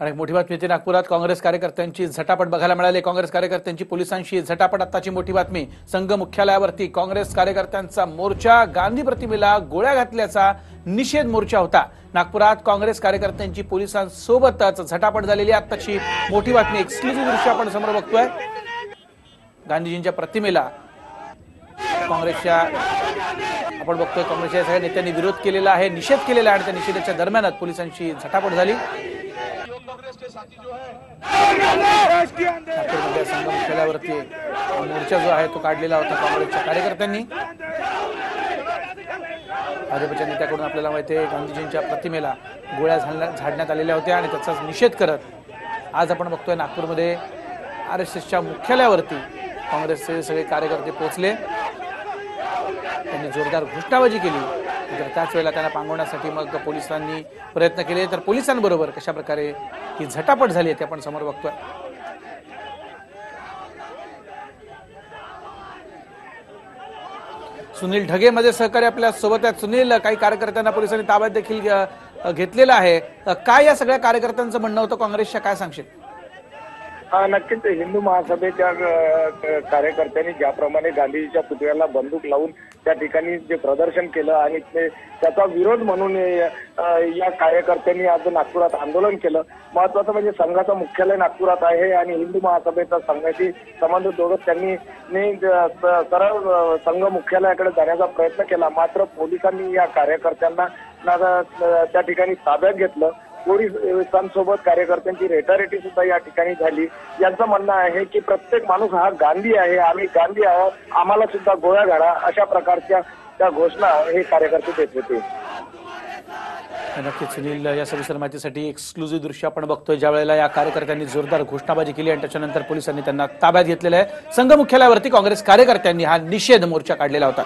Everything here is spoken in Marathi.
आणि एक मोठी बातमी येते नागपुरात काँग्रेस कार्यकर्त्यांची झटापट बघायला मिळाली. काँग्रेस कार्यकर्त्यांची पोलिसांशी झटापट आत्ताची मोठी बातमी. संघ मुख्यालयावरती काँग्रेस कार्यकर्त्यांचा मोर्चा गांधी प्रतिमेला गोळ्या घातल्याचा निषेध मोर्चा होता. नागपुरात काँग्रेस कार्यकर्त्यांची पोलिसांसोबतच झटापट झालेली आताची आत्ताची मोठी बातमी. एक्सक्लुझिव्ह दृश्य आपण समोर बघतोय. गांधीजींच्या प्रतिमेला काँग्रेसच्या आपण बघतोय काँग्रेसच्या सगळ्या नेत्यांनी विरोध केलेला आहे निषेध केलेला आहे आणि त्या निषेधाच्या दरम्यानच पोलिसांची झटापट झाली. मुख्यालयावरती मोर्चा जो आहे तो काढलेला होता काँग्रेसच्या कार्यकर्त्यांनी. भाजपच्या नेत्याकडून आपल्याला माहिती आहे गांधीजींच्या प्रतिमेला गोळ्या झाडल्या झाडण्यात आलेल्या होत्या आणि त्याचाच निषेध करत आज आपण बघतोय नागपूरमध्ये आर एस एसच्या मुख्यालयावरती काँग्रेसचे सगळे कार्यकर्ते पोहोचले. त्यांनी जोरदार घोषणाबाजी केली. त्याच वेळेला त्यांना पांगवण्यासाठी मग पोलिसांनी प्रयत्न केले. तर पोलिसांबरोबर कशा प्रकारे ही झटापट झाली आहे ते आपण समोर बघतोय. सुनील ढगे मध्ये सहकारी आपल्यासोबत आहेत. सुनील काही कार्यकर्त्यांना पोलिसांनी ताब्यात देखील घेतलेलं आहे. काय या सगळ्या कार्यकर्त्यांचं म्हणणं होतं? काँग्रेसच्या काय सांगशील? हा नक्कीच. हिंदू महासभेच्या कार्यकर्त्यांनी ज्याप्रमाणे गांधीजीच्या पुतळ्याला बंदूक लावून त्या ठिकाणी जे प्रदर्शन केलं आणि ते त्याचा विरोध म्हणून या कार्यकर्त्यांनी आज नागपुरात आंदोलन केलं. महत्वाचं म्हणजे संघाचं मुख्यालय नागपुरात आहे आणि हिंदू महासभेचा संघाशी संबंध जोडत त्यांनी सरळ संघ मुख्यालयाकडे जाण्याचा प्रयत्न केला. मात्र पोलिसांनी या कार्यकर्त्यांना त्या ठिकाणी ताब्यात घेतलं. पोलिसांसोबत कार्यकर्त्यांची रेटारेटी सुद्धा या ठिकाणी झाली. यांचं म्हणणं आहे की प्रत्येक माणूस हा गांधी आहे. आम्ही गांधी आहोत. आम्हाला सुद्धा गोळ्या घाला अशा प्रकारच्या त्या घोषणा हे कार्यकर्ते देत होते. नक्कीच सुनील या सविस्तर माहितीसाठी एक्सक्लुझिव्ह दृश्य आपण बघतोय. ज्या वेळेला या कार्यकर्त्यांनी जोरदार घोषणाबाजी केली आणि त्याच्यानंतर पोलिसांनी त्यांना ताब्यात घेतलेलं आहे. संघ मुख्यालयावरती काँग्रेस कार्यकर्त्यांनी हा निषेध मोर्चा काढलेला होता.